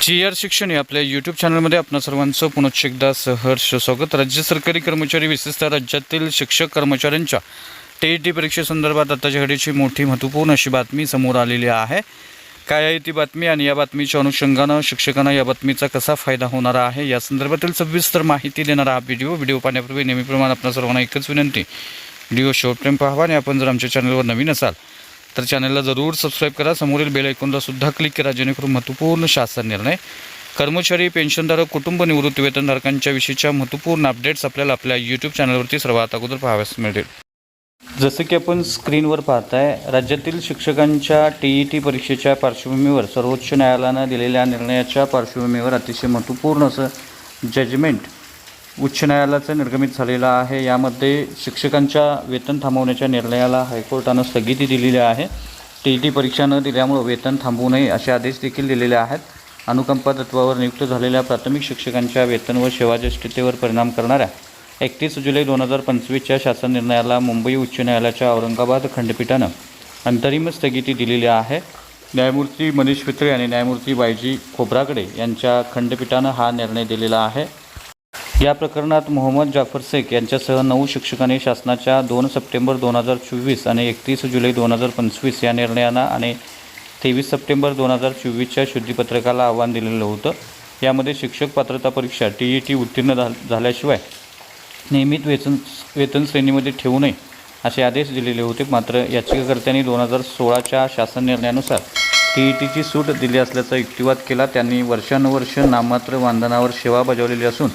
Chair शिक्षण या आपल्या यूट्यूब चॅनलमध्ये आपणा सर्वांचं पुनश्च एकदा सहर्ष स्वागत. राज्य सरकारी कर्मचारी विशेषतः राज्यातील शिक्षक कर्मचाऱ्यांच्या टी ई टी परीक्षेसंदर्भात आताच्या घडीची मोठी महत्त्वपूर्ण अशी बातमी समोर आलेली आहे. काय आहे ती बातमी आणि या बातमीच्या अनुषंगानं शिक्षकांना या बातमीचा कसा फायदा होणार आहे? या संदर्भातील सविस्तर माहिती देणारा हा व्हिडिओ व्हिडिओ पाहण्यापूर्वी नेहमीप्रमाणे आपल्या सर्वांना एकच विनंती. व्हिडिओ शेवटपर्यंत पाहावा आणि आपण जर आमच्या चॅनलवर नवीन असाल तर चॅनलला जरूर सबस्क्राईब करा. समोरील बेल ऐकूनला सुद्धा क्लिक करा जेणेकरून महत्त्वपूर्ण शासन निर्णय कर्मचारी पेन्शनधारक कुटुंब निवृत्ती वेतनधारकांच्या विषयीच्या महत्त्वपूर्ण अपडेट्स आपल्याला आपल्या यूट्यूब चॅनलवरती सर्वात अगोदर पाहाव्यास मिळेल जसं की आपण स्क्रीनवर पाहताय राज्यातील शिक्षकांच्या टी ई टी परीक्षेच्या पार्श्वभूमीवर सर्वोच्च न्यायालयानं दिलेल्या निर्णयाच्या पार्श्वभूमीवर अतिशय महत्त्वपूर्ण असं जजमेंट उच्च न्यायालयाचं निर्गमित झालेलं आहे. यामध्ये शिक्षकांच्या वेतन थांबवण्याच्या निर्णयाला हायकोर्टानं स्थगिती दिलेली आहे. टी ई टी परीक्षा न दिल्यामुळं वेतन थांबवू नये असे आदेश देखील दिलेले आहेत. अनुकंपा तत्वावर नियुक्त झालेल्या प्राथमिक शिक्षकांच्या वेतन व सेवाज्येष्ठतेवर परिणाम करणाऱ्या एकतीस जुलै दोन हजार पंचवीसच्या शासन निर्णयाला मुंबई उच्च न्यायालयाच्या औरंगाबाद खंडपीठानं अंतरिम स्थगिती दिलेली आहे. न्यायमूर्ती मनीष पित्रे आणि न्यायमूर्ती बायजी खोब्रागडे यांच्या खंडपीठानं हा निर्णय दिलेला आहे. या प्रकरणात मोहम्मद जाफर शेख यांच्यासह नऊ शिक्षकांनी शासनाच्या दोन सप्टेंबर दोन हजार चोवीस आणि एकतीस जुलै दोन हजार पंचवीस या निर्णयानं आणि तेवीस सप्टेंबर दोन हजार चोवीसच्या शुद्धीपत्रकाला आव्हान दिलेलं होतं. यामध्ये शिक्षक पात्रता परीक्षा टी ई टी उत्तीर्ण झा झाल्याशिवाय नियमित वेतन वेतन श्रेणीमध्ये ठेवू नये असे आदेश दिलेले होते. मात्र याचिकाकर्त्यांनी दोन हजार सोळाच्या शासन निर्णयानुसार टी ई टीची सूट दिली असल्याचा युक्तिवाद केला. त्यांनी वर्षानुवर्ष नाममात्र वांधनावर सेवा बजावलेली असून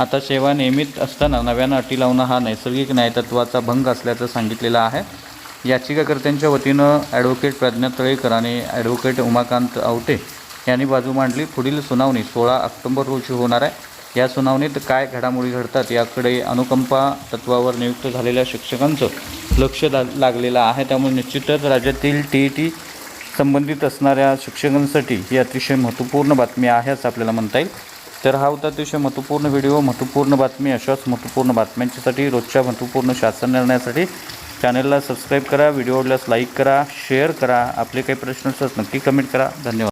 आता सेवा नियमित असताना नव्यानं अटी लावणं हा नैसर्गिक न्यायतत्वाचा भंग असल्याचं सांगितलेलं आहे. याचिकाकर्त्यांच्या वतीनं ॲडव्होकेट प्रज्ञा तळेकर आणि ॲडव्होकेट उमाकांत आवटे यांनी बाजू मांडली. पुढील सुनावणी सोळा ऑक्टोबर रोजी होणार आहे. या सुनावणीत काय घडामोडी घडतात याकडे अनुकंपा तत्वावर नियुक्त झालेल्या शिक्षकांचं लक्ष दा लागलेलं आहे. त्यामुळे निश्चितच राज्यातील टी ई टी संबंधित असणाऱ्या शिक्षकांसाठी ही अतिशय महत्त्वपूर्ण बातमी आहे असं आपल्याला म्हणता येईल. तर हा होता अतिशय महत्त्वपूर्ण व्हिडिओ महत्त्वपूर्ण बातमी अशाच महत्त्वपूर्ण बातम्यांच्यासाठी रोजच्या महत्त्वपूर्ण शासन निर्णयासाठी चॅनलला सबस्क्राईब करा व्हिडिओ आवडल्यास लाईक करा शेअर करा आपले काही प्रश्न असतात नक्की कमेंट करा. धन्यवाद.